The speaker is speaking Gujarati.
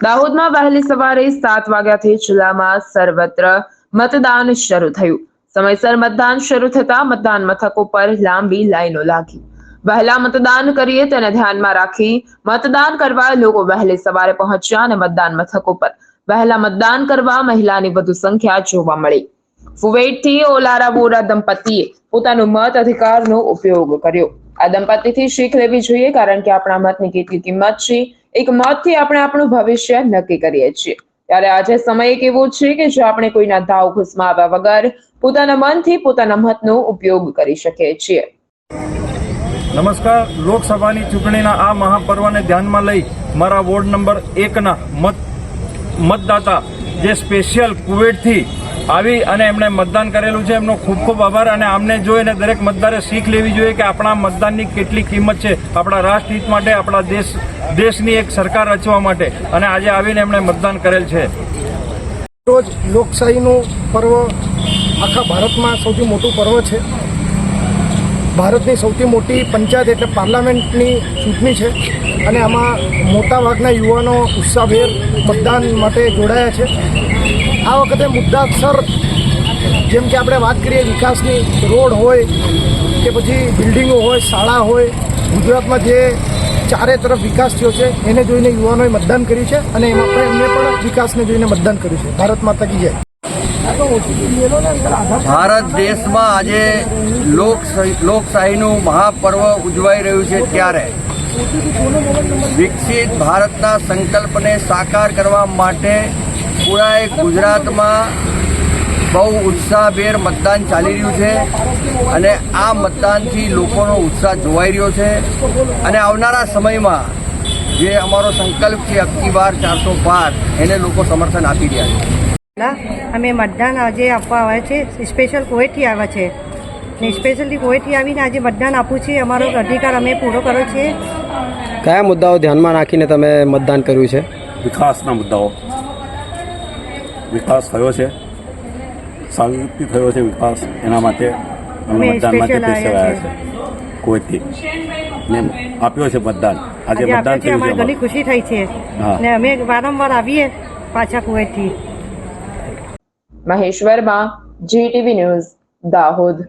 દાહોદમાં વહેલી સવારે સાત વાગ્યાથી જિલ્લામાં સર્વત્ર મતદાન શરૂ થયું. સમયસર મતદાન શરૂ થતા મતદાન મથકો પર લાંબી લાઈનો લાગી. વહેલા મતદાન કરીએ તેને ધ્યાનમાં રાખી મતદાન કરવા લોકો વહેલી સવારે પહોંચ્યા અને મતદાન મથકો પર. વહેલા મતદાન કરવા મહિલાની વધુ સંખ્યા જોવા મળી. ફુવેટથી ઓલારા વોરા દંપતીએ પોતાનો મત અધિકારનો ઉપયોગ કર્યો. આ દંપતીથી શીખ લેવી જોઈએ કારણ કે આપણા મતની કેટલી કિંમત છે એક મતથી આપણે આપણું ભવિષ્ય નક્કી કરીએ છીએ. ત્યારે આજે સમય એક એવો છે કે જો આપણે કોઈના ધાવ ઘૂસમાં આવ્યા વગર પોતાના મનથી પોતાના મતનો ઉપયોગ કરી શકીએ છીએ. નમસ્કાર, લોકસભાની ચૂંટણીના આ મહાપર્વને ધ્યાનમાં લઈ મારા વોર્ડ નંબર એકના મત મતદાતા જે સ્પેશિયલ કુવેટથી આવી અને એમણે મતદાન કરેલું છે. એમનો ખૂબ ખૂબ આભાર અને આમને જોઈને દરેક મતદારે શીખ લેવી જોઈએ કે આપણા મતદાનની કેટલી કિંમત છે. આપણા રાષ્ટ્રહિત માટે, આપણા દેશ, દેશની એક સરકાર રચવા માટે અને આજે આવીને એમણે મતદાન કરેલ છે. રોજ લોકશાહીનું પર્વ આખા ભારતમાં સૌથી મોટું પર્વ છે. ભારતની સૌથી મોટી પંચાયત એટલે પાર્લામેન્ટની ચૂંટણી છે અને આમાં મોટાભાગના યુવાનો ઉત્સાહભેર મતદાન માટે જોડાયા છે. આ વખતે મુદ્દાસર જેમ કે આપણે વાત કરીએ વિકાસની, રોડ હોય કે પછી બિલ્ડિંગો હોય, શાળા હોય, ગુજરાતમાં જે ચારે તરફ વિકાસ થયો છે, એને જોઈને યુવાનોએ મતદાન કર્યું છે અને એમાં પણ એમને પણ વિકાસને જોઈને મતદાન કર્યું છે. ભારત માતા કી જય. ભારત દેશમાં આજે લોકશાહી લોકશાહીનું મહાપર્વ ઉજવાઈ રહ્યું છે ત્યારે. વિકસિત ભારતના સંકલ્પને સાકાર કરવા માટે પૂરા ગુજરાતમાં બહુ ઉત્સાહભેર મતદાન ચાલી રહ્યું છે અને આ મતદાનથી લોકોનો ઉત્સાહ જોવાઈ રહ્યો છે. અને આવનારા સમયમાં જે અમારો સંકલ્પ છે અબકી બાર ચારસો પાર એને લોકો સમર્થન આપી રહ્યા છે. અમે મતદાન આજે આપવા આવ્યા છે. સ્પેશિયલ કુવેટથી આવ્યા છે? ને સ્પેશિયલી કુવેટથી આવીને આજે મતદાન આપવું છે અમારો અધિકાર અમે પૂરો કર્યો છે. કયા મુદ્દાઓ ધ્યાનમાં રાખીને તમે મતદાન કર્યું છે? વિકાસના મુદ્દાઓ. વિકાસ થયો છે સારી થયો છે વિકાસ એના માટે અમે મતદાન માટે સ્પેશિયલ આવ્યા છે. કોઈથી? ને આપ્યો છે મતદાન. આજે મતદાન થયું છે ઘણી ખુશી થઈ છે. ને અમે વારંવાર આવીએ પાછા કુવેટથી મહેશ્વરમાં જીટીવી ન્યૂઝ દાહોદ.